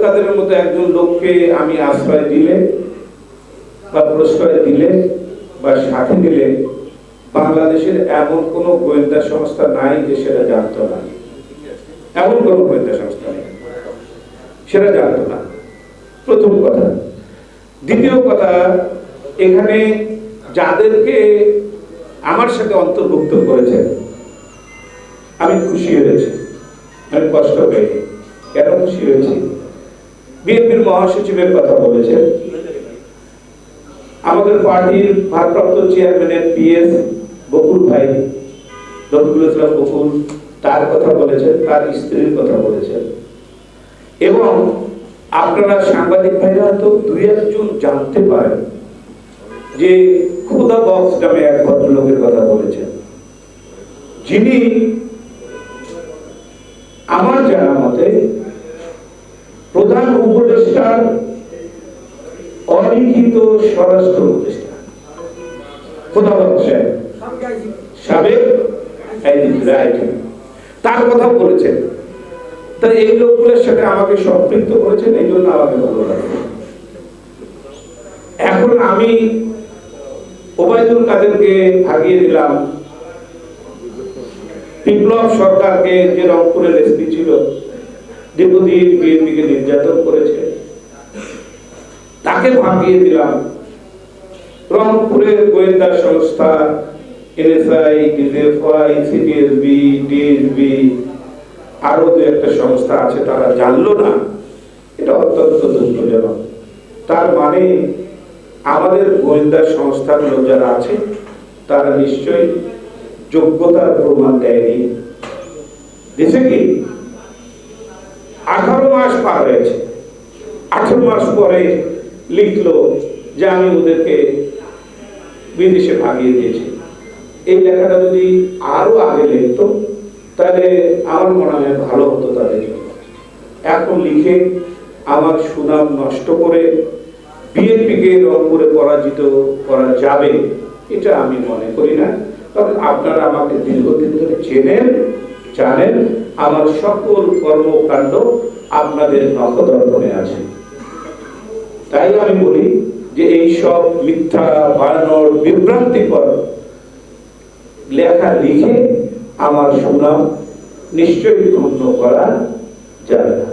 কাদেরের মতো একজন লোককে আমি আশ্রয় দিলে, বা প্রশ্রয় দিলে, বা সাথে দিলে, বাংলাদেশের এমন কোনো গোয়েন্দা সংস্থা নাই যে সেটা জানতো না। এমন কোনো গোয়েন্দা সংস্থা নেই। সেটা জানতো না। প্রথম কথা। দ্বিতীয় কথা, এখানে যাদেরকে আমার সাথে অন্তর্ভুক্ত করেছে আমি খুশি হয়েছি। আমি কষ্ট পেয়েছি কেন খুশি হয়েছি। বিএনপির মহাসচিবের কথা বলেছেন। আমাদের পার্টির ভারপ্রাপ্ত চেয়ারম্যানের পিএস বকুল ভাই রফিকুল ইসলাম বকুল, তার কথা বলেছেন, তার স্ত্রীর কথা বলেছেন। এবং আপনারা সাংবাদিক ভাইরা তো দুই একজন জানতে পারেন যে খুদা বক্স নামে এক ভদ্রলোকের কথা বলেছেন। যিনি আমার জানা মতে প্রধান উপদেষ্টার অলিখিত স্বরাষ্ট্র সাহেব সাবেক তার কথা বলেছেন। তা এই লোকগুলোর সাথে আমাকে সম্পৃক্ত করেছেন, এই জন্য আমাকে ভালো এখন আমি ওবায়দুল কাদেরকে ভাগিয়ে দিলাম। বিপ্লব সরকারকে যে রংপুরের এসপি ছিল বিএনপিকে নির্যাতন করেছে। তাকে ভাগিয়ে দিলাম। রংপুরের গোয়েন্দা সংস্থা, এনএসআই ডিজিএফআই সিটিএসবি ডিএসবি, আরও দু একটা সংস্থা আছে, তারা জানলো না। এটা অত্যন্ত দুঃখজনক তার মানে আমাদের গোয়েন্দা সংস্থাগুলো যারা আছে, তারা নিশ্চয়ই যোগ্যতার প্রমাণ দেয়নি। দেশে কি? আঠারো মাস পার হয়েছে। আঠারো মাস পরে লিখলো যে আমি ওদেরকে বিদেশে ভাগিয়ে দিয়েছি। এই লেখাটা যদি আরও আগে লিখতো, তাহলে আমার মনে হয় ভালো হতো তাদের এখন লিখে আমার সুনাম নষ্ট করে বিএনপিকে রংপুরে পরাজিত করা যাবে, এটা আমি মনে করি না। কারণ আপনারা আমাকে দীর্ঘদিন ধরে চেনেন, জানেন, আমার সকল কর্মকাণ্ড আপনাদের নখদর্পণে আছে। তাই আমি বলি যে এই সব মিথ্যা বানানোর বিভ্রান্তিকর লেখা লিখে আমার সুনাম নিশ্চয়ই ধন্য করা যাবে না।